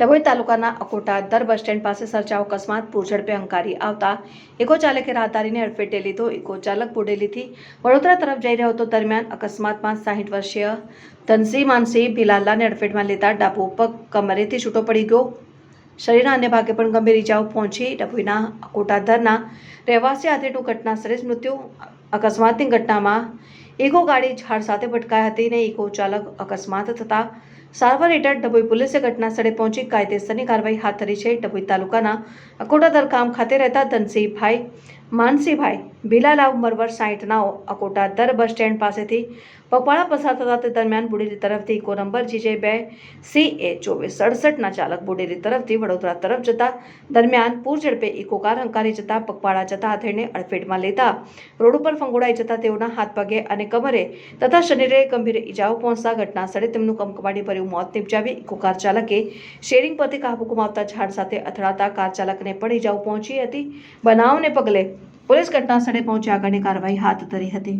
ડભોઈ તાલુકાના અકોટા દર bus stand પાસે સર્જાયો અકસ્માત, પૂરઝડપે અંકારી આવતા ઇકો ચાલકે રાહદારીને અડફેટે લીધો. ઇકો ચાલક બુડેલીથી વડોદરા તરફ જઈ રહ્યો હતો. દરમિયાન અકસ્માતમાં સાહીઠ વર્ષીય ધનસિંહ માનસિંહ ભીલાલાને અડફેટમાં લેતા ડાબો પગ કમરેથી છૂટો પડી ગયો. શરીરના અન્ય ભાગે પણ ગંભીર ઇજાઓ પહોંચી. ડભોઈના અકોટાધરના રહેવાસી આધેડનું ઘટના સ્થળે મૃત્યુ. અકસ્માતની ઘટનામાં ઇકો ગાડી ઝાડ સાથે ભટકાઈ હતી ને ઇકો ચાલક અકસ્માત થતા સારવાર હેઠળ ડભોઈ પોલીસે ઘટના સ્થળે પહોંચી કાયદેસરની કાર્યવાહી હાથ ધરી છે. ડભોઈ તાલુકાના અકોટા ગામ ખાતે રહેતા ધનસિંહભાઈ માનસીભાઈ ભીલાલાવ મરવર અકોટા અકોટાદર બસ સ્ટેન્ડ પાસેથી પગપાળા પસાર થતા તે દરમિયાન બુડેલી તરફથી Eeco number G J C A ચોવીસ સડસઠના ચાલક બુડેલી તરફથી વડોદરા તરફ જતા દરમિયાન પૂર ઝડપે ઇકો કાર હંકારી જતા પગપાળા જતા હાથેડને અડફેટમાં લેતા રોડ ઉપર ફંગોળાઈ જતા તેઓના હાથ પગે અને કમરે તથા શનિરે ગંભીર ઇજાઓ પહોંચતા ઘટના સ્થળે તેમનું કમકમાટી ભર્યું મોત નિપજાવી ઇકો કાર ચાલકે શેરિંગ પરથી કાબુ ગુમાવતા ઝાડ સાથે અથડાતા કાર ચાલકને પણ ઇજાઓ પહોંચી હતી. બનાવને પગલે પોલીસ ઘટના સ્થળે પહોંચી આગળની કાર્યવાહી હાથ ધરી હતી.